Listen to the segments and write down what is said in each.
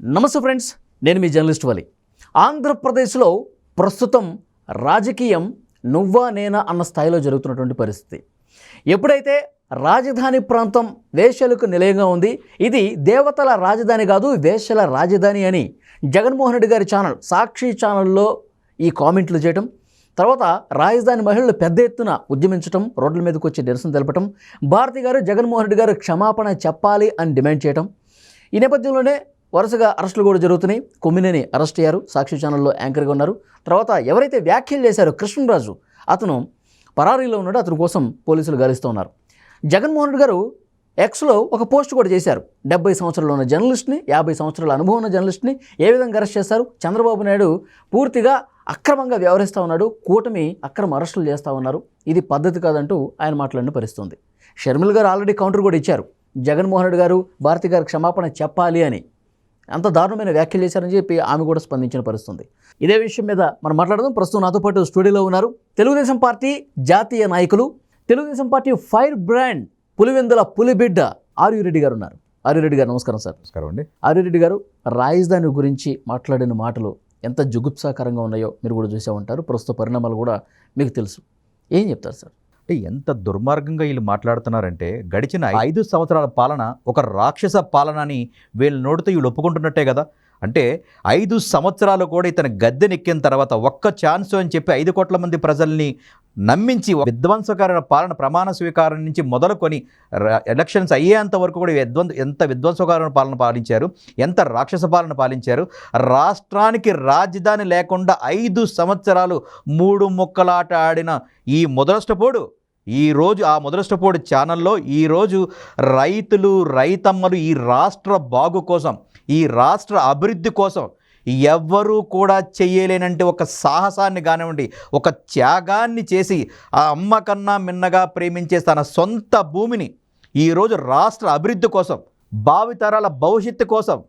నమస్తే ఫ్రెండ్స్ నేను మీ జర్నలిస్ట్ వలి. ఆంధ్రప్రదేశ్లో ప్రస్తుతం రాజకీయం నువ్వా నేనా అన్న స్థాయిలో జరుగుతున్నటువంటి పరిస్థితి. ఎప్పుడైతే రాజధాని ప్రాంతం వేశ్యలకు నిలయంగా ఉంది ఇది దేవతల రాజధాని కాదు వేశ్యల రాజధాని అని జగన్మోహన్ రెడ్డి గారి ఛానల్ సాక్షి ఛానల్లో ఈ కామెంట్లు చేయటం తర్వాత రాజధాని మహిళలు పెద్ద ఎత్తున ఉద్యమించడం రోడ్ల మీదకి వచ్చి నిరసన తెలపటం భారతి గారు జగన్మోహన్ రెడ్డి గారు క్షమాపణ చెప్పాలి అని డిమాండ్ చేయటం ఈ నేపథ్యంలోనే వరుసగా అరెస్టులు కూడా జరుగుతున్నాయి. కొమ్మినేని అరెస్ట్ అయ్యారు. సాక్షి ఛానల్లో యాంకర్గా ఉన్నారు. తర్వాత ఎవరైతే వ్యాఖ్యలు చేశారో కృష్ణరాజు అతను పరారీలో ఉన్నాడు. అతని కోసం పోలీసులు గాలిస్తూ ఉన్నారు. జగన్మోహన్ రెడ్డి గారు ఎక్స్లో ఒక పోస్ట్ కూడా చేశారు. డెబ్బై సంవత్సరాలు ఉన్న జర్నలిస్ట్ని యాభై సంవత్సరాల అనుభవం ఉన్న జర్నలిస్ట్ని ఏ విధంగా అరెస్ట్ చేశారు? చంద్రబాబు నాయుడు పూర్తిగా అక్రమంగా వ్యవహరిస్తూ ఉన్నాడు. కూటమి అక్రమ అరెస్టులు చేస్తూ ఉన్నారు. ఇది పద్ధతి కాదంటూ ఆయన మాట్లాడిన పరిస్థితుంది. షర్మిల్ గారు ఆల్రెడీ కౌంటర్ కూడా ఇచ్చారు. జగన్మోహన్ రెడ్డి గారు భారతి గారు క్షమాపణ చెప్పాలి అని. అంత దారుణమైన వ్యాఖ్యలు చేశారని చెప్పి ఆమె కూడా స్పందించిన పరిస్థితుంది. ఇదే విషయం మీద మనం మాట్లాడదాం. ప్రస్తుతం నాతో పాటు స్టూడియోలో ఉన్నారు తెలుగుదేశం పార్టీ జాతీయ నాయకులు Telugu Desam party fire brand Pulivendula పులిబిడ్డ ఆర్యురెడ్డి గారు ఉన్నారు. ఆర్యురెడ్డి గారు నమస్కారం సార్. నమస్కారం అండి. ఆర్యురెడ్డి గారు రాజధాని గురించి మాట్లాడిన మాటలు ఎంత జుగుప్సాకరంగా ఉన్నాయో మీరు కూడా చూసే ఉంటారు. ప్రస్తుత పరిణామాలు కూడా మీకు తెలుసు. ఏం చెప్తారు సార్? అంటే ఎంత దుర్మార్గంగా వీళ్ళు మాట్లాడుతున్నారంటే గడిచిన ఐదు సంవత్సరాల పాలన ఒక రాక్షస పాలన అని వీళ్ళ నోటితో వీళ్ళు ఒప్పుకుంటున్నట్టే కదా. అంటే ఐదు సంవత్సరాలు కూడా ఇతను గద్దెనెక్కిన తర్వాత ఒక్క ఛాన్స్ అని చెప్పి ఐదు కోట్ల మంది ప్రజల్ని నమ్మించి విధ్వంసకరమైన పాలన ప్రమాణ స్వీకారం నుంచి మొదలుకొని ఎలక్షన్స్ అయ్యేంత వరకు కూడా విధ్వం ఎంత విధ్వంసకరమైన పాలన పాలించారు ఎంత రాక్షస పాలన పాలించారు రాష్ట్రానికి రాజధాని లేకుండా ఐదు సంవత్సరాలు మూడు ముక్కలాట ఆడిన ఈ మొదలష్టపోడు ఈరోజు ఆ మొదలష్టపోడు ఛానల్లో ఈరోజు రైతులు రైతమ్మలు ఈ రాష్ట్ర బాగు కోసం ఈ రాష్ట్ర అభివృద్ధి కోసం ఎవ్వరూ కూడా చేయలేనంటే ఒక సాహసాన్ని కానివ్వండి ఒక త్యాగాన్ని చేసి ఆ అమ్మ కన్నా మిన్నగా ప్రేమించే తన సొంత భూమిని ఈరోజు రాష్ట్ర అభివృద్ధి కోసం భావితరాల భవిష్యత్తు కోసం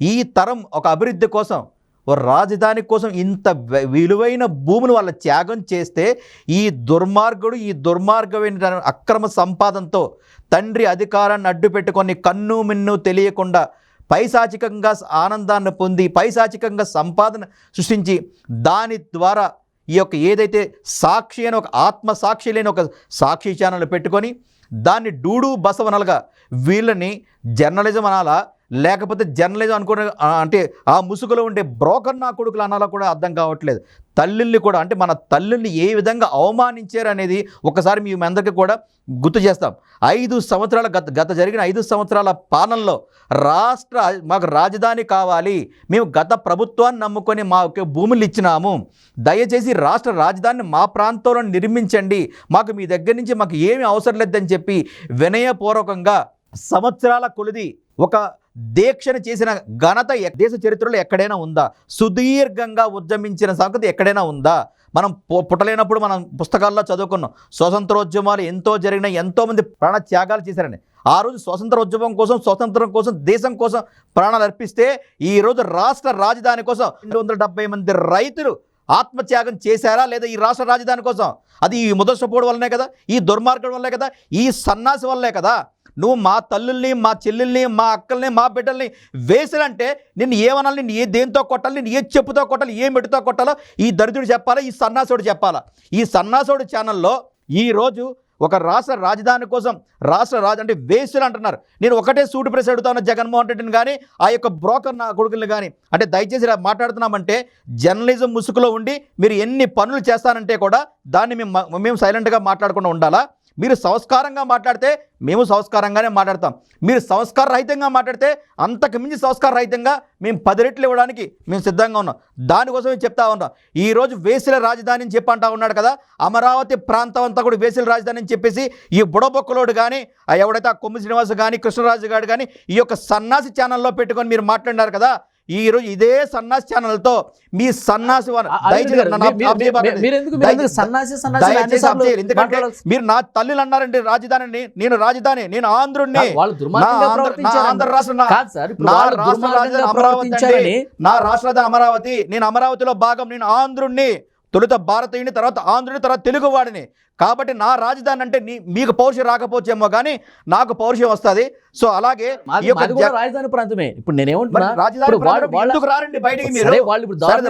ఈ తరం ఒక అభివృద్ధి కోసం ఓ రాజధాని కోసం ఇంత విలువైన భూమిని వాళ్ళ త్యాగం చేస్తే ఈ దుర్మార్గుడు ఈ దుర్మార్గమైన అక్రమ సంపాదనతో తండ్రి అధికారాన్ని అడ్డు పెట్టుకొని కన్ను మిన్ను తెలియకుండా పైశాచికంగా ఆనందాన్ని పొంది పైశాచికంగా సంపాదన సృష్టించి దాని ద్వారా ఈ యొక్క ఏదైతే సాక్షి అని ఒక ఆత్మ సాక్షి లేని ఒక సాక్షి ఛానల్ పెట్టుకొని దాన్ని డూడు బసవనలుగా వీళ్ళని జర్నలిజం అనాలా లేకపోతే జర్నలిజం అనుకునే అంటే ఆ ముసుగులో ఉండే బ్రోకర్ నా కొడుకులు అనాలో కూడా అర్థం కావట్లేదు. తల్లుల్ని కూడా అంటే మన తల్లుల్ని ఏ విధంగా అవమానించారు అనేది ఒకసారి మీ అందరికీ కూడా గుర్తు చేస్తాం. ఐదు సంవత్సరాల గత గత జరిగిన ఐదు సంవత్సరాల పాలనలో రాష్ట్ర మాకు రాజధాని కావాలి. మేము గత ప్రభుత్వాన్ని నమ్ముకొని మాకు భూములు ఇచ్చినాము. దయచేసి రాష్ట్ర రాజధానిని మా ప్రాంతంలో నిర్మించండి. మాకు మీ దగ్గర నుంచి మాకు ఏమీ అవసరం లేదని చెప్పి వినయపూర్వకంగా సంవత్సరాల కొలిది ఒక దీక్షను చేసిన ఘనత దేశ చరిత్రలో ఎక్కడైనా ఉందా? సుదీర్ఘంగా ఉద్యమించిన సంగతి ఎక్కడైనా ఉందా? మనం పుట్టలేనప్పుడు మనం పుస్తకాల్లో చదువుకున్నాం. స్వతంత్రోద్యమాలు ఎంతో జరిగినాయి ఎంతోమంది ప్రాణ త్యాగాలు చేశారని. ఆ రోజు స్వతంత్రోద్యమం కోసం స్వతంత్రం కోసం దేశం కోసం ప్రాణాలు అర్పిస్తే ఈరోజు రాష్ట్ర రాజధాని కోసం రెండు వందల డెబ్బై మంది రైతులు ఆత్మత్యాగం చేశారా లేదా ఈ రాష్ట్ర రాజధాని కోసం? అది ఈ ముదర్శపోడు వల్లనే కదా ఈ దుర్మార్గం వల్లే కదా ఈ సన్నాసి వల్లే కదా. నువ్వు మా తల్లుల్ని మా చెల్లెల్ని మా అక్కల్ని మా బిడ్డల్ని వేసినంటే నిన్ను ఏమనాలి నిన్ను ఏ దేంతో కొట్టాలి నిన్ను ఏ చెప్పుతో కొట్టాలి ఏ మెట్టుతో కొట్టాలో ఈ దరిద్రుడు చెప్పాలా ఈ సన్నాసుడు చెప్పాలా? ఈ సన్నాసుడు ఛానల్లో ఈరోజు ఒక రాష్ట్ర రాజధాని కోసం రాష్ట్ర రాజ అంటే వేసులు అంటున్నారు. నేను ఒకటే సూటు ప్రెస్ అడుగుతాను జగన్మోహన్ రెడ్డిని కానీ ఆ యొక్క బ్రోకర్ నా కొడుకుల్ని కానీ అంటే దయచేసి మాట్లాడుతున్నామంటే జర్నలిజం ముసుగులో ఉండి మీరు ఎన్ని పనులు చేస్తానంటే కూడా దాన్ని మేము మేము సైలెంట్గా మాట్లాడకుండా ఉండాలా? మీరు సంస్కారంగా మాట్లాడితే మేము సంస్కారంగానే మాట్లాడతాం. మీరు సంస్కార రహితంగా మాట్లాడితే అంతకు మించి సంస్కార రహితంగా మేము పది రెట్లు ఇవ్వడానికి మేము సిద్ధంగా ఉన్నాం. దానికోసమే చెప్తా ఉన్నాం. ఈరోజు వేసిల రాజధాని అని చెప్పి అంటా ఉన్నాడు కదా అమరావతి ప్రాంతం అంతా కూడా వేసిల రాజధాని అని చెప్పేసి ఈ బుడబొక్కలోడు కానీ ఆ ఎవడైతే ఆ కొమ్మి శ్రీనివాస్ కానీ కృష్ణరాజు గారు కానీ ఈ యొక్క సన్నాసి ఛానల్లో పెట్టుకొని మీరు మాట్లాడినారు కదా ఈ రోజు ఇదే సన్నాసి ఛానల్తో మీ సన్నాసి. ఎందుకంటే మీరు నా తల్లిని అన్నారండి రాజధానిని. నేను రాజధాని నేను ఆంధ్రుణ్ణి. వాళ్ళు దుర్మార్గంగా నా ఆంధ్ర- రాష్ట్రం నా- రాష్ట్ర. నా రాజధాని అమరావతి. నేను అమరావతిలో భాగం నేను ఆంధ్రుణ్ణి. తొలుత భారతీయుని తర్వాత ఆంధ్రుని తర్వాత తెలుగువాడిని. కాబట్టి నా రాజధాని అంటే నీ మీకు పౌరుషం రాకపోవచ్చేమో కానీ నాకు పౌరుషం వస్తుంది. సో అలాగే రాజధాని ప్రాంతమే. ఇప్పుడు నేనేమంటున్నా రాజధాని బయటికి మీరు? వాళ్ళు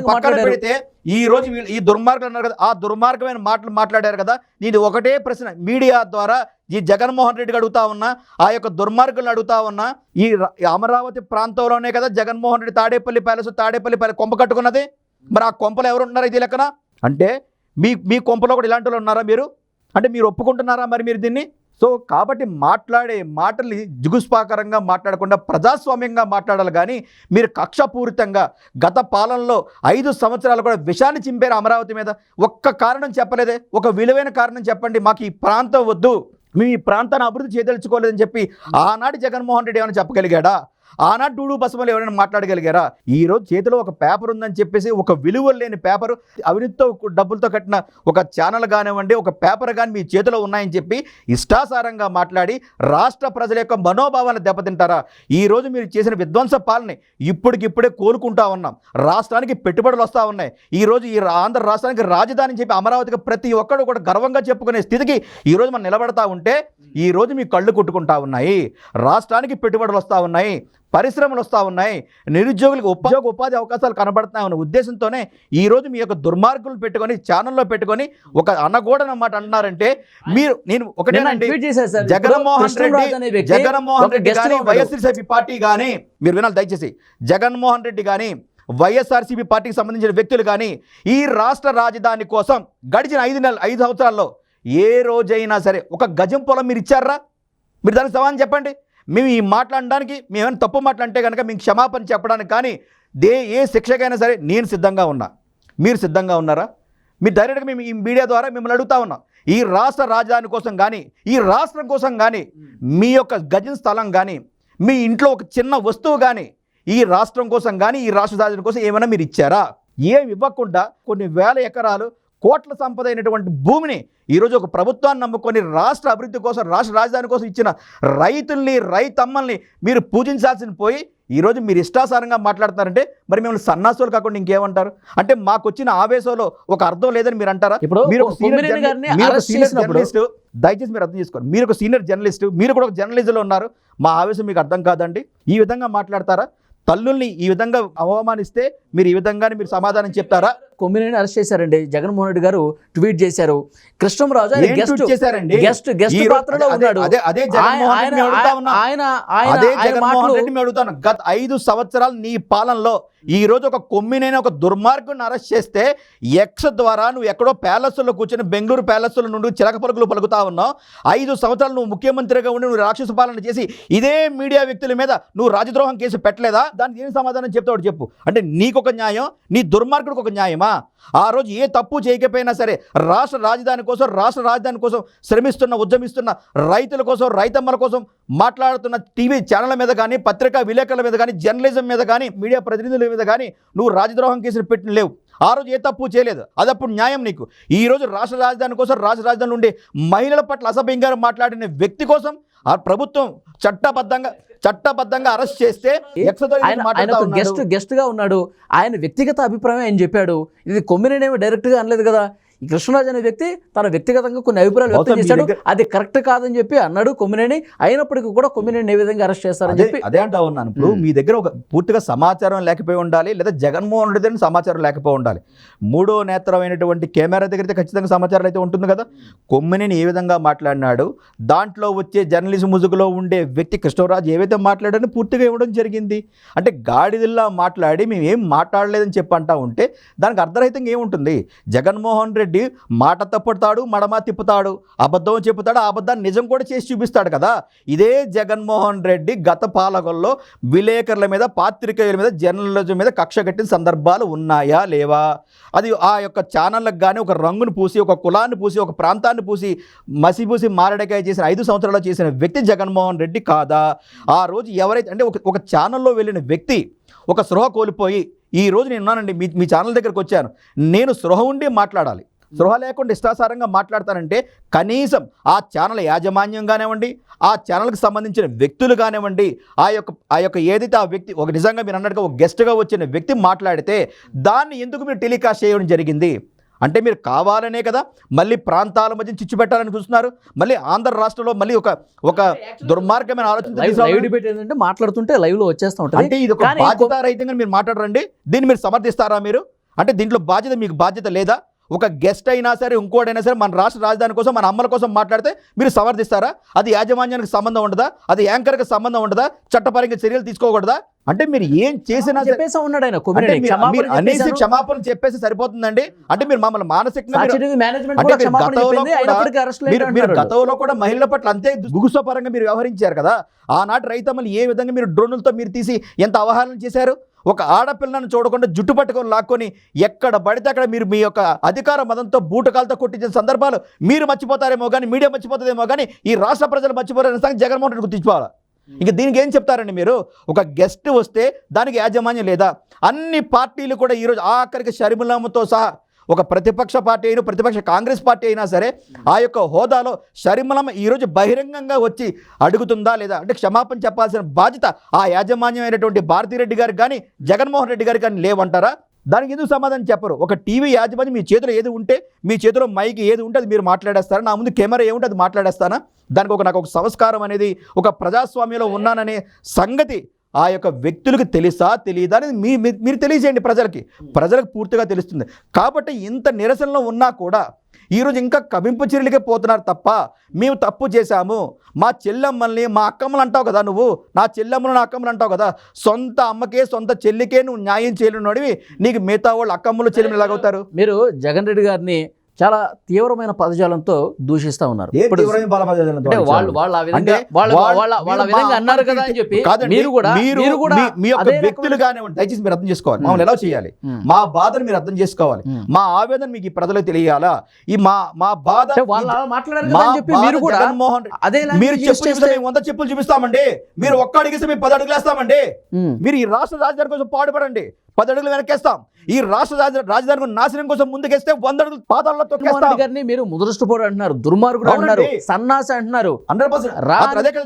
పక్కన. పెడితే ఈ రోజు ఈ దుర్మార్గులు అన్నారు కదా ఆ దుర్మార్గమైన మాటలు మాట్లాడారు కదా ఇది ఒకటే ప్రశ్న. మీడియా ద్వారా ఈ జగన్మోహన్ రెడ్డికి అడుగుతా ఉన్నా ఆ యొక్క దుర్మార్గులను అడుగుతా ఉన్నా ఈ అమరావతి ప్రాంతంలోనే కదా జగన్మోహన్ రెడ్డి తాడేపల్లి ప్యాలెస్ తాడేపల్లి ప్యాలెస్ కొంప కట్టుకున్నది? మరి ఆ కొంపలు ఎవరు ఉన్నారు ఇది లెక్కన? అంటే మీ మీ కొంపలో కూడా ఇలాంటి వాళ్ళు ఉన్నారా మీరు? అంటే మీరు ఒప్పుకుంటున్నారా మరి మీరు దీన్ని? సో కాబట్టి మాట్లాడే మాటలు జిగుస్పాకరంగా మాట్లాడకుండా ప్రజాస్వామ్యంగా మాట్లాడాలి కానీ మీరు కక్షపూరితంగా గత పాలనలో ఐదు సంవత్సరాలు కూడా విషాన్ని చింపారు అమరావతి మీద. ఒక్క కారణం చెప్పలేదే. ఒక విలువైన కారణం చెప్పండి. మాకు ఈ ప్రాంతం వద్దు. మేము ఈ ప్రాంతాన్ని అభివృద్ధి చేయదలుచుకోలేదని చెప్పి ఆనాటి జగన్మోహన్ రెడ్డి ఏమైనా చెప్పగలిగాడా? ఆనాడు డూడు బసమలు ఎవరైనా మాట్లాడగలిగారా? ఈ రోజు చేతిలో ఒక పేపర్ ఉందని చెప్పేసి ఒక విలువ లేని పేపర్ అవినీతితో డబ్బులతో కట్టిన ఒక ఛానల్ కానివ్వండి ఒక పేపర్ కానీ మీ చేతిలో ఉన్నాయని చెప్పి ఇష్టాసారంగా మాట్లాడి రాష్ట్ర ప్రజల యొక్క మనోభావాలను దెబ్బతింటారా? ఈ రోజు మీరు చేసిన విధ్వంస పాలన ఇప్పటికిప్పుడే కోలుకుంటా ఉన్నాం. రాష్ట్రానికి పెట్టుబడులు వస్తూ ఉన్నాయి. ఈరోజు ఈ రా- ఆంధ్ర రాష్ట్రానికి రాజధాని చెప్పి అమరావతికి ప్రతి ఒక్కడు కూడా గర్వంగా చెప్పుకునే స్థితికి ఈ రోజు మనం నిలబడతా ఉంటే ఈ రోజు మీ కళ్ళు కుట్టుకుంటా ఉన్నాయి. రాష్ట్రానికి పెట్టుబడులు వస్తూ ఉన్నాయి. పరిశ్రమలు వస్తూ ఉన్నాయి. నిరుద్యోగులకు ఉద్యోగ ఉపాధి అవకాశాలు కనబడుతున్నాయి అనే ఉద్దేశంతోనే ఈ రోజు మీ యొక్క దుర్మార్గులు పెట్టుకొని ఛానల్లో పెట్టుకొని ఒక అన్నగోడన మాట అన్నారంటే మీరు నేను ఒకటేనండి. జగన్మోహన్ రెడ్డి జగన్మోహన్ రెడ్డి కానీ. వైఎస్ఆర్సీపీ పార్టీ కానీ మీరు వినాలి దయచేసి. జగన్మోహన్ రెడ్డి కానీ వైఎస్ఆర్సీపీ పార్టీకి సంబంధించిన వ్యక్తులు కానీ ఈ రాష్ట్ర రాజధాని కోసం గడిచిన ఐదు నెలలు ఐదు సంవత్సరాల్లో ఏ రోజైనా సరే ఒక గజం పొలం మీరు ఇచ్చారా? మీరు దానికి సమాధానం చెప్పండి. మేము ఈ మాట్లాడడానికి మేమైనా తప్పు మాట్లాడితే కనుక మీకు క్షమాపణ చెప్పడానికి కానీ దే ఏ శిక్షకైనా సరే నేను సిద్ధంగా ఉన్నా. మీరు సిద్ధంగా ఉన్నారా? మీరు డైరెక్ట్గా మేము ఈ మీడియా ద్వారా మిమ్మల్ని అడుగుతా ఉన్నాం. ఈ రాష్ట్ర రాజధాని కోసం కానీ ఈ రాష్ట్రం కోసం కానీ మీ యొక్క గజం స్థలం కానీ మీ ఇంట్లో ఒక చిన్న వస్తువు కానీ ఈ రాష్ట్రం కోసం కానీ ఈ రాష్ట్ర రాజధాని కోసం ఏమైనా మీరు ఇచ్చారా? ఏం ఇవ్వకుండా కొన్ని వేల ఎకరాలు కోట్ల సంపద అయినటువంటి భూమిని ఈరోజు ఒక ప్రభుత్వాన్ని నమ్ముకొని రాష్ట్ర అభివృద్ధి కోసం రాష్ట్ర రాజధాని కోసం ఇచ్చిన రైతుల్ని రైతమ్మల్ని మీరు పూజించాల్సిన పోయి ఈరోజు మీరు ఇష్టాసారంగా మాట్లాడుతున్నారంటే మరి మిమ్మల్ని సన్నాసులు కాకుండా ఇంకేమంటారు? అంటే మాకు వచ్చిన ఆవేశంలో ఒక అర్థం లేదని మీరు అంటారా? ఇప్పుడు మీరు ఒక సీనియర్ జర్నలిస్టు దయచేసి మీరు అర్థం చేసుకోండి. మీరు ఒక సీనియర్ జర్నలిస్ట్ మీరు కూడా ఒక జర్నలిజంలో ఉన్నారు. మా ఆవేశం మీకు అర్థం కాదండి. ఈ విధంగా మాట్లాడతారా? తల్లుల్ని ఈ విధంగా అవమానిస్తే మీరు ఈ విధంగానే మీరు సమాధానం చెప్తారా? కొమ్మినేని అరెస్ట్ చేశారండి. జగన్మోహన్ రెడ్డి గారు ట్వీట్ చేశారు. కృష్ణరాజు గెస్ట్ చేశారండి? గెస్ట్ గెస్ట్ పాత్రలో ఉన్నాడు. అదే అదే జగన్మోహన్ ఆయన అదే జగన్మోహన్ రెడ్డి అడుగుతాను. గత ఐదు సంవత్సరాలు నీ పాలనలో ఈ రోజు ఒక కొమ్మినైన ఒక దుర్మార్గుని అరెస్ట్ చేస్తే ఎక్స్ ద్వారా నువ్వు ఎక్కడో ప్యాలెస్లో కూర్చొని బెంగళూరు ప్యాలెస్ల నుండి చిలక పలుకులు పలుకుతా ఉన్నావు. ఐదు సంవత్సరాలు నువ్వు ముఖ్యమంత్రిగా ఉండి నువ్వు రాక్షస పాలన చేసి ఇదే మీడియా వ్యక్తుల మీద నువ్వు రాజద్రోహం కేసు పెట్టలేదా? దానికి ఏం సమాధానం చెప్తావు? చెప్పు. అంటే నీకొక న్యాయం నీ దుర్మార్గుడికి ఒక న్యాయమా? ఆ రోజు ఏ తప్పు చేయకపోయినా సరే రాష్ట్ర రాజధాని కోసం రాష్ట్ర రాజధాని కోసం శ్రమిస్తున్న ఉద్యమిస్తున్న రైతుల కోసం రైతమ్మల కోసం మాట్లాడుతున్న టీవీ ఛానళ్ళ మీద కానీ పత్రికా విలేకరుల మీద కానీ జర్నలిజం మీద కానీ మీడియా ప్రతినిధుల మీద కానీ నువ్వు రాజద్రోహం కేసులు పెట్టిన లేవు. ఆ రోజు ఏ తప్పు చేయలేదు. అది అప్పుడు న్యాయం నీకు. ఈ రోజు రాష్ట్ర రాజధాని కోసం రాష్ట్ర రాజధాని ఉండే మహిళల పట్ల అసభ్యంగా మాట్లాడిన వ్యక్తి కోసం ఆ ప్రభుత్వం చట్టబద్ధంగా చట్టబద్ధంగా అరెస్ట్ చేస్తే. గెస్ట్ గెస్ట్గా ఉన్నాడు. ఆయన వ్యక్తిగత అభిప్రాయం ఆయన చెప్పాడు? ఇది కొమ్మినేని ఏమి డైరెక్ట్గా అనలేదు కదా. ఈ కృష్ణరాజు అనే వ్యక్తి తన వ్యక్తిగతంగా కొన్ని అభిప్రాయాలు వ్యక్తం చేశాడు. అది కరెక్ట్ కాదని చెప్పి అన్నాడు కొమ్మినేని. అయినప్పటికీ కూడా కొమ్మినేని ఏ విధంగా అరెస్ట్ చేస్తారని చెప్పి అదే అంటా ఉన్నాను. ఇప్పుడు. మీ దగ్గర ఒక పూర్తిగా సమాచారం లేకపోయి ఉండాలి లేదా జగన్మోహన్ రెడ్డి దగ్గర సమాచారం లేకపోయి ఉండాలి. మూడో నేత్రమైనటువంటి కెమెరా దగ్గర అయితే ఖచ్చితంగా సమాచారం అయితే ఉంటుంది కదా. కొమ్మినేని ఏ విధంగా మాట్లాడినాడు? దాంట్లో వచ్చే జర్నలిజం ముసుగులో ఉండే వ్యక్తి కృష్ణరాజు ఏవైతే మాట్లాడాడని పూర్తిగా ఇవ్వడం జరిగింది. అంటే గాడిదిల్లా మాట్లాడి మేము ఏం మాట్లాడలేదని చెప్పి అంటా ఉంటే దానికి అర్ధరహితంగా ఏముంటుంది? జగన్మోహన్ రెడ్డి మాట తప్పుతాడు మడమ తిప్పుతాడు. అబద్ధం చెబుతాడు ఆ అబద్ధాన్ని నిజం కూడా చేసి చూపిస్తాడు కదా. ఇదే జగన్మోహన్ రెడ్డి గత పాలకుల్లో విలేకరుల మీద పాత్రికేయుల మీద జర్నలిజం మీద కక్ష కట్టిన సందర్భాలు ఉన్నాయా లేవా? అది ఆ యొక్క ఛానళ్ళకు కానీ ఒక రంగును పూసి ఒక కులాన్ని పూసి ఒక ప్రాంతాన్ని పూసి మసిపూసి మారడకాయ చేసిన ఐదు సంవత్సరాలు చేసిన వ్యక్తి జగన్మోహన్ రెడ్డి కాదా? ఆ రోజు ఎవరైతే అంటే ఒక ఒక ఛానల్లో వెళ్ళిన వ్యక్తి ఒక స్పృహ కోల్పోయి ఈ రోజు నేను ఉన్నానండి మీ మీ ఛానల్ దగ్గరకు వచ్చాను. నేను స్పృహ ఉండి మాట్లాడాలి. స్పృహ లేకుండా ఇష్టాసారంగా మాట్లాడతానంటే కనీసం ఆ ఛానల్ యాజమాన్యం కానివ్వండి ఆ ఛానల్కి సంబంధించిన వ్యక్తులు కానివ్వండి ఆ యొక్క ఆ యొక్క ఏదైతే ఆ వ్యక్తి ఒక నిజంగా మీరు అన్నట్టుగా ఒక గెస్ట్గా వచ్చిన వ్యక్తి మాట్లాడితే దాన్ని ఎందుకు మీరు టెలికాస్ట్ చేయడం జరిగింది? అంటే మీరు కావాలనే కదా మళ్ళీ ప్రాంతాల మధ్య చిచ్చు పెట్టాలని చూస్తున్నారు మళ్ళీ ఆంధ్ర రాష్ట్రంలో మళ్ళీ ఒక ఒక దుర్మార్గమైన ఆలోచన డిబేట్ ఏంటంటే మాట్లాడుతుంటే లైవ్లో వచ్చేస్తా ఉంటుంది. అంటే ఇది ఒక బాధ్యత రహితంగా మీరు మాట్లాడరండి దీన్ని మీరు సమర్థిస్తారా మీరు? అంటే దీంట్లో బాధ్యత మీకు బాధ్యత లేదా? ఒక గెస్ట్ అయినా సరే ఇంకోటైనా సరే మన రాష్ట్ర రాజధాని కోసం మన అమ్మల కోసం మాట్లాడితే మీరు సమర్థిస్తారా? అది యాజమాన్యానికి సంబంధం ఉండదా? అది యాంకర్కి సంబంధం ఉండదా? చట్టపరంగా చర్యలు తీసుకోకూడదా? అంటే మీరు ఏం చేసినా చెప్పేసా ఉన్నాడు ఆయన అనేసి. క్షమాపణ చెప్పేసి సరిపోతుందండి? అంటే మీరు మమ్మల్ని మానసికంగా మీరు- గతంలో కూడా మహిళల పట్ల అంతే గుగుసపరంగా మీరు వ్యవహరించారు కదా? ఆనాటి రైతమ్మలు ఏ విధంగా మీరు డ్రోన్లతో మీరు తీసి ఎంత అవహేళన చేశారు? ఒక ఆడపిల్లను చూడకుండా జుట్టు పట్టుకొని లాక్కొని ఎక్కడ పడితే అక్కడ మీరు మీ యొక్క అధికార మదంతో బూటకాలతో కొట్టించిన సందర్భాలు మీరు మర్చిపోతారేమో కానీ మీడియా మర్చిపోతుందేమో కానీ ఈ రాష్ట్ర ప్రజలు మర్చిపోతారని సంగతి జగన్మోహన్ రెడ్డి గుర్తించుకోవాలి? ఇంక దీనికి ఏం చెప్తారండి మీరు? ఒక గెస్ట్ వస్తే దానికి యాజమాన్యం లేదా? అన్ని పార్టీలు కూడా ఈరోజు ఆఖరికి షర్మిలమ్మతో సహా ఒక ప్రతిపక్ష పార్టీ అయినా ప్రతిపక్ష కాంగ్రెస్ పార్టీ అయినా సరే ఆ యొక్క హోదాలో షర్మిలమ్మ ఈరోజు బహిరంగంగా వచ్చి అడుగుతుందా లేదా? అంటే క్షమాపణ చెప్పాల్సిన బాధ్యత ఆ యాజమాన్యమైనటువంటి భారతిరెడ్డి గారికి కానీ జగన్మోహన్ రెడ్డి గారికి కానీ లేవంటారా? దానికి ఎందుకు సమాధానం చెప్పరు? ఒక టీవీ యాజమాన్యం మీ చేతిలో ఏది ఉంటే మీ చేతిలో మైక్ ఏది ఉంటే అది మీరు మాట్లాడేస్తారా? నా ముందు కెమెరా ఏముంటే అది మాట్లాడేస్తానా? దానికి ఒక నాకు ఒక సంస్కారం అనేది ఒక ప్రజాస్వామ్యంలో ఉన్నాననే సంగతి ఆ యొక్క వ్యక్తులకు తెలుసా తెలియదా అనేది మీ మీరు తెలియజేయండి ప్రజలకి. ప్రజలకు పూర్తిగా తెలుస్తుంది. కాబట్టి ఇంత నిరసనలో ఉన్నా కూడా ఈరోజు ఇంకా కవింపు చర్యలకే పోతున్నారు తప్ప మేము తప్పు చేశాము. మా చెల్లెమ్మల్ని మా అక్కమ్మలు అంటావు కదా నువ్వు నా చెల్లెమ్మలు నా అక్కమ్మలు అంటావు కదా సొంత అమ్మకే సొంత చెల్లికే నువ్వు న్యాయం చేయలేనోడివి నీకు మిగతా వాళ్ళు అక్కమ్మలు చెల్లెమ్మలు ఎలాగవుతారు? మీరు జగన్ రెడ్డి గారిని చాలా తీవ్రమైన పదజాలంతో దూషిస్తా ఉన్నారు. అంటే వాళ్ళు వాళ్ళు ఆ విధంగా అంటే వాళ్ళ వాళ్ళు- వాళ్ళ వాళ్ళ మీరు మా విధంగా అన్నారు కదా అని చెప్పి మీరు కూడా మీరు కూడా మీ- యొక్క వ్యక్తులుగానే దయచేసి మీరు అర్థం చేసుకోవాలి. మమ్మల్ని ఎలా చేయాలి. మా బాధను మీరు అర్థం చేసుకోవాలి. మా ఆవేదన మీకు ఈ ప్రజలకు తెలియాలా? ఈ మా మా బాధ వాళ్ళు మాట్లాడారు అని చెప్పి మీరు కూడా జగన్మోహన్ అదే మీరు మేము వంద చెప్పులు చూపిస్తామండి. మీరు ఒక్క అడిగిస్తే మేము పది అడుగులు వేస్తామండి. మీరు ఈ రాష్ట్ర రాజధాని కోసం పాటుపడండి. పది అడుగులు వెనకేస్తాం ఈ రాష్ట్ర రాజ- రాజధాని కోసం నాశనం కోసం ముందుకేస్తే వంద అడుగులు పాదాల్లో గారిని మీరు ముదృష్టపోడు అంటున్నారు దుర్మార్గుడు అంటున్నారు. సన్నాసి అంటున్నారు.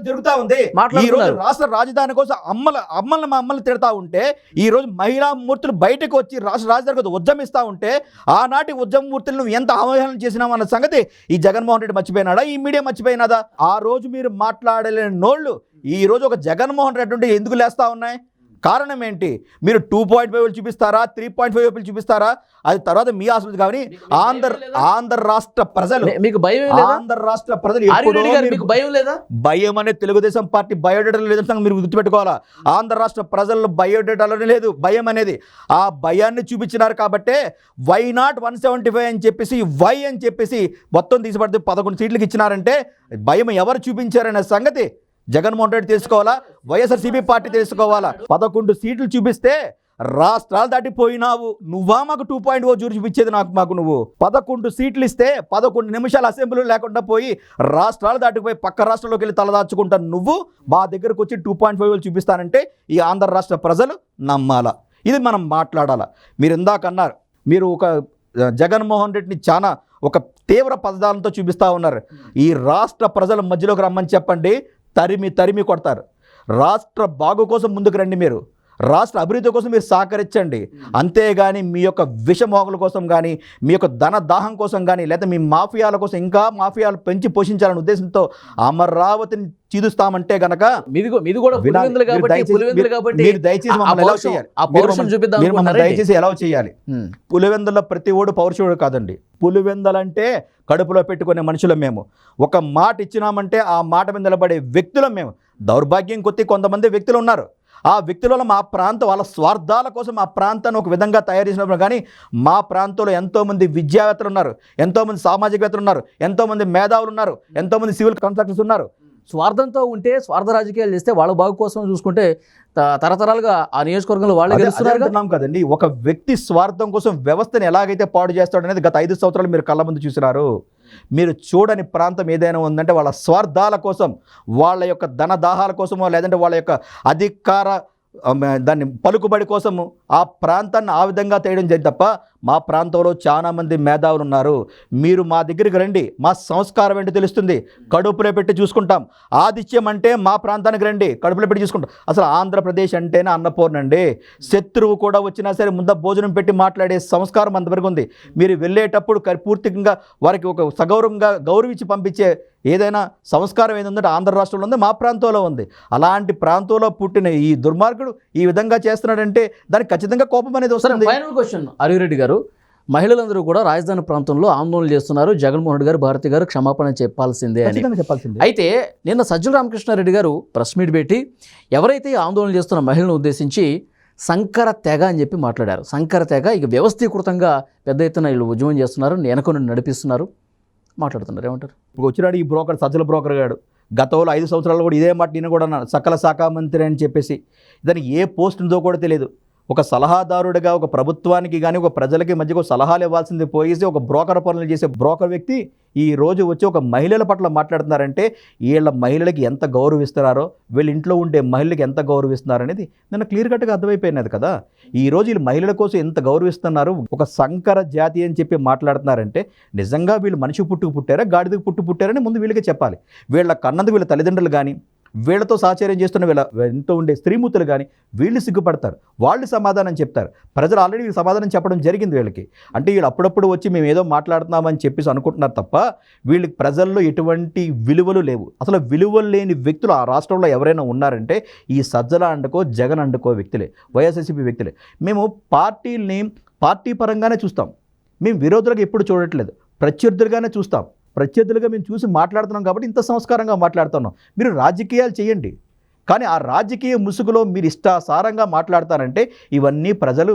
జరుగుతా ఉంది. ఈ రోజు. రాష్ట్ర రాజధాని కోసం అమ్మల అమ్మల్ని మా అమ్మల్ని తిడతా ఉంటే ఈ రోజు మహిళా మూర్తులు బయటకు వచ్చి రాష్ట్ర రాజధాని కోసం ఉద్యమిస్తా ఉంటే ఆనాటి ఉద్యమ మూర్తులను నువ్వు ఎంత అవహేళన చేసినావు అన్న సంగతి ఈ జగన్మోహన్ రెడ్డి మర్చిపోయినాడా? ఈ మీడియా మర్చిపోయినాదా? ఆ రోజు మీరు మాట్లాడలేని నోళ్ళు ఈ రోజు ఒక జగన్మోహన్ రెడ్డి ఉంటే ఎందుకు లేస్తా ఉన్నాయి? కారణం ఏంటి? మీరు టూ పాయింట్ ఫైవ్ చూపిస్తారా? త్రీ పాయింట్ ఫైవ్ చూపిస్తారా? అది తర్వాత మీ ఆశలు కానీ ఆంధ్ర ఆంధ్ర రాష్ట్ర ప్రజలు మీకు భయం ఆంధ్ర రాష్ట్ర ప్రజలు భయం లేదా? భయం అనే తెలుగుదేశం పార్టీ బయోడేటాలో లేదని మీరు గుర్తుపెట్టుకోవాలా? ఆంధ్ర రాష్ట్ర ప్రజల్లో బయోడేటాలోనే లేదు. భయం అనేది ఆ భయాన్ని చూపించినారు కాబట్టే why not one seventy five అని చెప్పేసి వై అని చెప్పేసి మొత్తం తీసిపడితే పదకొండు సీట్లకు ఇచ్చినారంటే భయం ఎవరు చూపించారనే సంగతి జగన్మోహన్ రెడ్డి తెలుసుకోవాలా? వైఎస్ఆర్సీపీ పార్టీ తెలుసుకోవాలా? పదకొండు సీట్లు చూపిస్తే రాష్ట్రాలు దాటిపోయినావు. నువ్వా మాకు టూ పాయింట్ ఓ జూరి చూపించేది నాకు మాకు నువ్వు. పదకొండు సీట్లు ఇస్తే పదకొండు నిమిషాలు అసెంబ్లీ లేకుండా పోయి రాష్ట్రాలు దాటిపోయి పక్క రాష్ట్రంలోకి వెళ్ళి తలదాచుకుంటా నువ్వు మా దగ్గరకు వచ్చి టూ పాయింట్ ఫైవ్ చూపిస్తానంటే ఈ ఆంధ్ర రాష్ట్ర ప్రజలు నమ్మాలా? ఇది మనం మాట్లాడాలా? మీరు ఇందాక అన్నారు మీరు ఒక జగన్మోహన్ రెడ్డిని చాలా ఒక తీవ్ర పదాలతో చూపిస్తా ఉన్నారు. ఈ రాష్ట్ర ప్రజల మధ్యలోకి రమ్మని చెప్పండి. తరిమి తరిమి కొడతారు. రాష్ట్ర బాగు కోసం ముందుకు రండి మీరు. రాష్ట్ర అభివృద్ధి కోసం మీరు సహకరించండి. అంతేగాని మీ యొక్క విషమోహల కోసం కానీ మీ యొక్క ధన దాహం కోసం కానీ లేదా మీ మాఫియాల కోసం ఇంకా మాఫియాలు పెంచి పోషించాలనే ఉద్దేశంతో అమరావతిని చీదుస్తామంటే గనక మీది కూడా మీరు దయచేసి- దయచేసి ఎలా చేయాలి. పులివెందుల ప్రతి ఓడు పౌరుషుడు కాదండి. పులివెందలంటే కడుపులో పెట్టుకునే మనుషులం మేము. ఒక మాట ఇచ్చినామంటే ఆ మాట మీద నిలబడే వ్యక్తులం మేము. దౌర్భాగ్యం కొద్ది కొంతమంది వ్యక్తులు ఉన్నారు. ఆ వ్యక్తులలో మా ప్రాంతం వాళ్ళ స్వార్థాల కోసం ఆ ప్రాంతాన్ని ఒక విధంగా తయారు చేసినప్పుడు కానీ మా ప్రాంతంలో ఎంతోమంది విద్యావేత్తలు ఉన్నారు ఎంతోమంది సామాజికవేత్తలు ఉన్నారు ఎంతోమంది మేధావులు ఉన్నారు ఎంతోమంది సివిల్ కాంట్రాక్టర్స్ ఉన్నారు. స్వార్థంతో ఉంటే స్వార్థ రాజకీయాలు చేస్తే వాళ్ళ బాగు కోసం చూసుకుంటే తరతరాలుగా ఆ నియోజకవర్గంలో వాళ్ళే అంటున్నాం కదండి ఒక వ్యక్తి స్వార్థం కోసం వ్యవస్థను ఎలాగైతే పాడు చేస్తాడు అనేది గత ఐదు సంవత్సరాలు మీరు కళ్ళ ముందు చూసినారు. మీరు చూడని ప్రాంతం ఏదైనా ఉందంటే వాళ్ళ స్వార్థాల కోసం వాళ్ళ యొక్క ధన దాహాల కోసమో లేదంటే వాళ్ళ యొక్క అధికార దాన్ని పలుకుబడి కోసము ఆ ప్రాంతాన్ని ఆ విధంగా తేయడం జరిగింది తప్ప మా ప్రాంతంలో చాలామంది మేధావులు ఉన్నారు. మీరు మా దగ్గరికి రండి. మా సంస్కారం ఏంటో తెలుస్తుంది. కడుపులో పెట్టి చూసుకుంటాం. ఆదిత్యం అంటే మా ప్రాంతానికి రండి. కడుపులో పెట్టి చూసుకుంటాం. అసలు ఆంధ్రప్రదేశ్ అంటేనే అన్నపూర్ణ అండి శత్రువు కూడా వచ్చినా సరే ముంద భోజనం పెట్టి మాట్లాడే సంస్కారం అంతవరకు ఉంది. మీరు వెళ్ళేటప్పుడు పూర్తిగా వారికి ఒక సగౌరవంగా గౌరవించి పంపించే ఏదైనా సంస్కారం ఏది ఆంధ్ర రాష్ట్రంలో ఉంది మా ప్రాంతంలో ఉంది. అలాంటి ప్రాంతంలో పుట్టిన ఈ దుర్మార్గుడు ఈ విధంగా చేస్తున్నాడంటే దానికి ఖచ్చితంగా కోపం అనేది వస్తుంది. ఫైనల్ క్వశ్చన్ అరివిరెడ్డి గారు మహిళలందరూ కూడా రాజధాని ప్రాంతంలో ఆందోళన చేస్తున్నారు. జగన్మోహన్ రెడ్డి గారు భారతి గారు క్షమాపణ చెప్పాల్సిందే అని. చెప్పాల్సింది. అయితే నిన్న సజ్జల రామకృష్ణారెడ్డి గారు ప్రెస్ మీట్ పెట్టి ఎవరైతే ఆందోళన చేస్తున్న మహిళలను ఉద్దేశించి సంకర తెగ అని చెప్పి మాట్లాడారు. సంకర తెగ ఇక వ్యవస్థీకృతంగా పెద్ద ఎత్తున వీళ్ళు ఉద్యమం చేస్తున్నారు. వెనక నుండి నడిపిస్తున్నారు. మాట్లాడుతున్నారు. ఏమంటారు? ఇప్పుడు వచ్చినాడు ఈ బ్రోకర్ సజ్జల బ్రోకర్ గాడు. గతంలో ఐదు సంవత్సరాలు కూడా ఇదే మాట నేను కూడా అన్నాను. సకల శాఖ మంత్రి అని చెప్పేసి. దానికి ఏ పోస్ట్ ఉందో కూడా తెలియదు. ఒక సలహాదారుడిగా ఒక ప్రభుత్వానికి కానీ ఒక ప్రజలకి మధ్య ఒక సలహాలు ఇవ్వాల్సింది పోయేసి ఒక బ్రోకర్ పనులు చేసే బ్రోకర్ వ్యక్తి ఈ రోజు వచ్చి ఒక మహిళల పట్ల మాట్లాడుతున్నారంటే వీళ్ళ మహిళలకి ఎంత గౌరవిస్తున్నారో వీళ్ళ ఇంట్లో ఉండే మహిళలకి ఎంత గౌరవిస్తున్నారనేది నిన్న క్లియర్ కట్గా అర్థమైపోయినది కదా. ఈ రోజు వీళ్ళు మహిళల కోసం ఎంత గౌరవిస్తున్నారు? ఒక సంకర జాతి అని చెప్పి మాట్లాడుతున్నారంటే నిజంగా వీళ్ళు మనిషి పుట్టుకు పుట్టారా గాడిదకు పుట్టు పుట్టారని ముందు వీళ్ళకి చెప్పాలి. వీళ్ళ కన్నది వీళ్ళ తల్లిదండ్రులు కానీ వీళ్ళతో సహచర్యం చేస్తున్న వీళ్ళ ఎంతో ఉండే స్త్రీమూర్తులు కానీ వీళ్ళు సిగ్గుపడతారు. వాళ్ళు సమాధానం చెప్తారు. ప్రజలు ఆల్రెడీ వీళ్ళు సమాధానం చెప్పడం జరిగింది వీళ్ళకి. అంటే వీళ్ళు అప్పుడప్పుడు వచ్చి మేము ఏదో మాట్లాడుతున్నామని చెప్పేసి అనుకుంటున్నారు తప్ప వీళ్ళకి ప్రజల్లో ఎటువంటి విలువలు లేవు. అసలు విలువలు లేని వ్యక్తులు ఆ రాష్ట్రంలో ఎవరైనా ఉన్నారంటే ఈ సజ్జల అండుకో జగన్ అండుకో వ్యక్తులే వైఎస్ఎస్సీపీ వ్యక్తులే. మేము పార్టీల్ని పార్టీ పరంగానే చూస్తాం. మేము విరోధులకు ఎప్పుడు చూడట్లేదు. ప్రత్యర్థులుగానే చూస్తాం. ప్రత్యర్థులుగా మేము చూసి మాట్లాడుతున్నాం కాబట్టి ఇంత సంస్కారంగా మాట్లాడుతున్నాం. మీరు రాజకీయాలు చేయండి. కానీ ఆ రాజకీయ ముసుగులో మీరు ఇష్టాసారంగా మాట్లాడతారంటే ఇవన్నీ ప్రజలు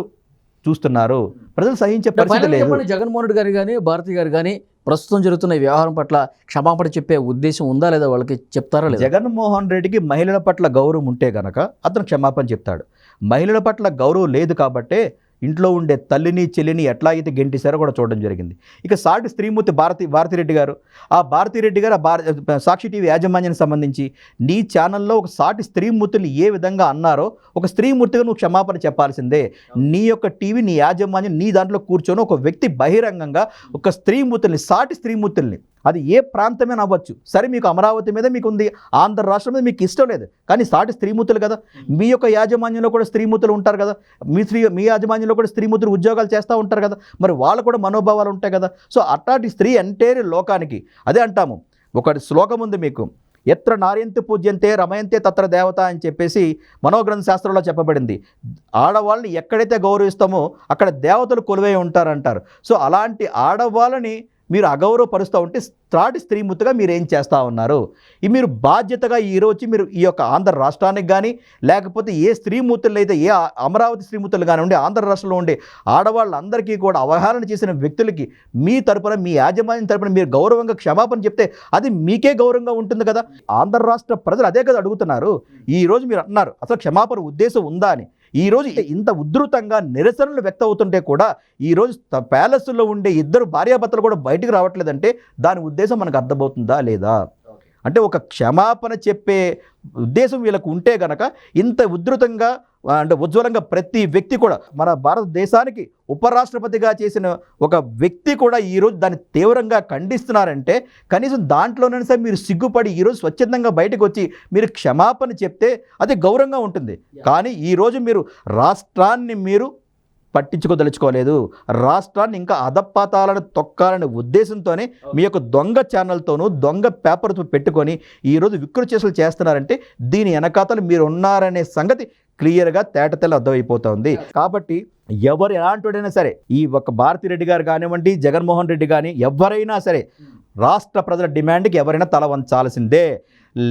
చూస్తున్నారు. ప్రజలు సహించే పరిస్థితి లేదు. జగన్మోహన్ రెడ్డి గారు కానీ భారతి గారు కానీ ప్రస్తుతం జరుగుతున్న ఈ వ్యవహారం పట్ల క్షమాపణ చెప్పే ఉద్దేశం ఉందా లేదా వాళ్ళకి చెప్తారా లేదా? జగన్మోహన్ రెడ్డికి మహిళల పట్ల గౌరవం ఉంటే గనక అతను క్షమాపణ చెప్తాడు. మహిళల పట్ల గౌరవం లేదు కాబట్టే ఇంట్లో ఉండే తల్లిని చెల్లిని ఎట్లా అయితే గెంటిసారో కూడా చూడడం జరిగింది. ఇక సాటి స్త్రీమూర్తి భారతి భారతిరెడ్డి గారు ఆ భారతిరెడ్డి గారు ఆ భార సాక్షి టీవీ యాజమాన్యానికి సంబంధించి నీ ఛానల్లో ఒక సాటి స్త్రీమూర్తులు ఏ విధంగా అన్నారో ఒక స్త్రీమూర్తిగా నువ్వు క్షమాపణ చెప్పాల్సిందే. నీ యొక్క టీవీ నీ యాజమాన్యం నీ దాంట్లో కూర్చొని ఒక వ్యక్తి బహిరంగంగా ఒక స్త్రీమూర్తుల్ని సాటి స్త్రీమూర్తుల్ని అది ఏ ప్రాంతమైనా అవ్వచ్చు సరే మీకు అమరావతి మీద మీకు ఉంది ఆంధ్ర రాష్ట్రం మీద మీకు ఇష్టం లేదు. కానీ సాటి స్త్రీమూర్తులు కదా. మీ యొక్క యాజమాన్యంలో కూడా స్త్రీమూర్తులు ఉంటారు కదా. మీ స్త్రీ మీ యాజమాన్యంలో కూడా స్త్రీమూర్తులు ఉద్యోగాలు చేస్తూ ఉంటారు కదా. మరి వాళ్ళు కూడా మనోభావాలు ఉంటాయి కదా. సో అట్లాంటి స్త్రీ ఎంటైర్ లోకానికి. అదే అంటాము. ఒక శ్లోకం ఉంది మీకు. ఎత్ర నార్యంతి పూజ్యంతే రమయంతే తత్ర దేవత అని చెప్పేసి మనోగ్రంథ శాస్త్రంలో చెప్పబడింది. ఆడవాళ్ళని ఎక్కడైతే గౌరవిస్తామో అక్కడ దేవతలు కొలువై ఉంటారంటారు. సో అలాంటి ఆడవాళ్ళని మీరు అగౌరవపరుస్తూ ఉంటే త్రాటి స్త్రీమూర్తిగా మీరు ఏం చేస్తూ ఉన్నారు? ఈ మీరు బాధ్యతగా ఈరోజు మీరు ఈ యొక్క ఆంధ్ర రాష్ట్రానికి కానీ లేకపోతే ఏ స్త్రీమూర్తులు అయితే ఏ అమరావతి స్త్రీమూర్తులు కానివ్వండి ఆంధ్ర రాష్ట్రంలో ఉండే ఆడవాళ్ళందరికీ కూడా అవహేళన చేసిన వ్యక్తులకి మీ తరపున మీ యాజమాన్యం తరపున మీరు గౌరవంగా క్షమాపణ చెప్తే అది మీకే గౌరవంగా ఉంటుంది కదా? ఆంధ్ర రాష్ట్ర ప్రజలు అదే కదా అడుగుతున్నారు. ఈరోజు మీరు అన్నారు అసలు క్షమాపణ ఉద్దేశం ఉందా అని. ఈ రోజు ఇంత ఉధృతంగా నిరసనలు వ్యక్తం అవుతుంటే కూడా ఈ రోజు త- ప్యాలెస్లో ఉండే ఇద్దరు భార్యాభర్తలు కూడా బయటికి రావట్లేదంటే దాని ఉద్దేశం మనకు అర్థమవుతుందా లేదా? అంటే ఒక క్షమాపణ చెప్పే ఉద్దేశం వీళ్ళకు ఉంటే గనక ఇంత ఉధృతంగా అంటే ఉజ్వలంగా ప్రతి వ్యక్తి కూడా మన భారతదేశానికి ఉపరాష్ట్రపతిగా చేసిన ఒక వ్యక్తి కూడా ఈరోజు దాన్ని తీవ్రంగా ఖండిస్తున్నారంటే కనీసం దాంట్లోనైనా సరే మీరు సిగ్గుపడి ఈరోజు స్వచ్ఛందంగా బయటకు వచ్చి మీరు క్షమాపణ చెప్తే అది గౌరవంగా ఉంటుంది. కానీ ఈరోజు మీరు రాష్ట్రాన్ని మీరు పట్టించుకోదలుచుకోలేదు. రాష్ట్రాన్ని ఇంకా అధపాతాలను తొక్కాలనే ఉద్దేశంతోనే మీ యొక్క దొంగ ఛానల్తోనూ దొంగ పేపర్తో పెట్టుకొని ఈరోజు వికృతి చేసలు చేస్తున్నారంటే దీని వెనకాతలు మీరు ఉన్నారనే సంగతి క్లియర్గా తేటతెల్ల అర్థమైపోతుంది. కాబట్టి ఎవరు ఎలాంటివాడైనా సరే ఈ ఒక భారతిరెడ్డి గారు కానివ్వండి జగన్మోహన్ రెడ్డి కానీ ఎవరైనా సరే రాష్ట్ర ప్రజల డిమాండ్కి ఎవరైనా తల వంచాల్సిందే.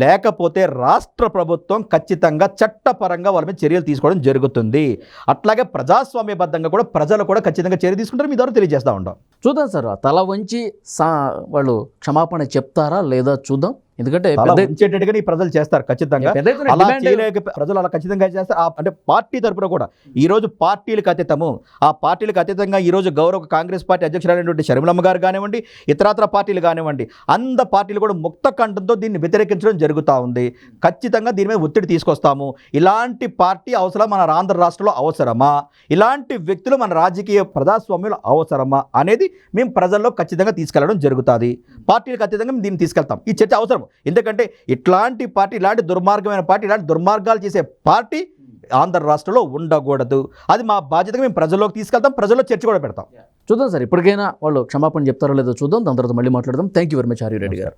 లేకపోతే రాష్ట్ర ప్రభుత్వం ఖచ్చితంగా చట్టపరంగా వాళ్ళ మీద చర్యలు తీసుకోవడం జరుగుతుంది. అట్లాగే ప్రజాస్వామ్యబద్ధంగా కూడా ప్రజలు కూడా ఖచ్చితంగా చర్య తీసుకుంటారు మీ ద్వారా తెలియజేస్తూ ఉంటాం చూద్దాం సార్ తల వంచి సా వాళ్ళు క్షమాపణ చెప్తారా లేదా చూద్దాం. ఎందుకంటే అలా పెద్ద ఉంచేటట్టుగా ఈ ప్రజలు చేస్తారు ఖచ్చితంగా. అలా చేయలేక ప్రజలు అలా ఖచ్చితంగా చేస్తారు అంటే పార్టీ తరపున కూడా. ఈ రోజు పార్టీలకు అతీతము. ఆ పార్టీలకు అతీతంగా ఈ రోజు గౌరవ కాంగ్రెస్ పార్టీ అధ్యక్షుడైనటువంటి షర్మిలమ్మ గారు కానివ్వండి ఇతరాతర పార్టీలు కానివ్వండి అంద పార్టీలు కూడా ముక్త కంఠంతో దీన్ని వ్యతిరేకించడం జరుగుతూ ఉంది. ఖచ్చితంగా దీని మీద ఒత్తిడి తీసుకొస్తాము. ఇలాంటి పార్టీ అవసరం మన ఆంధ్ర రాష్ట్రంలో అవసరమా? ఇలాంటి వ్యక్తులు మన రాజకీయ ప్రజాస్వామ్యంలో అవసరమా? అనేది మేము ప్రజల్లో ఖచ్చితంగా తీసుకెళ్ళడం జరుగుతుంది. పార్టీలకు అతీతంగా మేము దీన్ని తీసుకెళ్తాం. ఈ చర్చ అవసరం ఎందుకంటే ఇట్లాంటి పార్టీ ఇలాంటి దుర్మార్గమైన పార్టీ ఇలాంటి దుర్మార్గాలు చేసే పార్టీ ఆంధ్ర రాష్ట్రంలో ఉండకూడదు. అది మా బాధ్యతగా మేము ప్రజల్లోకి తీసుకెళ్తాం ప్రజల్లో చర్చ కూడా పెడతాం. చూద్దాం సార్ ఇప్పటికైనా వాళ్ళు క్షమాపణ చెప్తారో లేదో చూద్దాం దాని తర్వాత మళ్ళీ మాట్లాడదాం. Thank you very much Aryu Reddy గారు.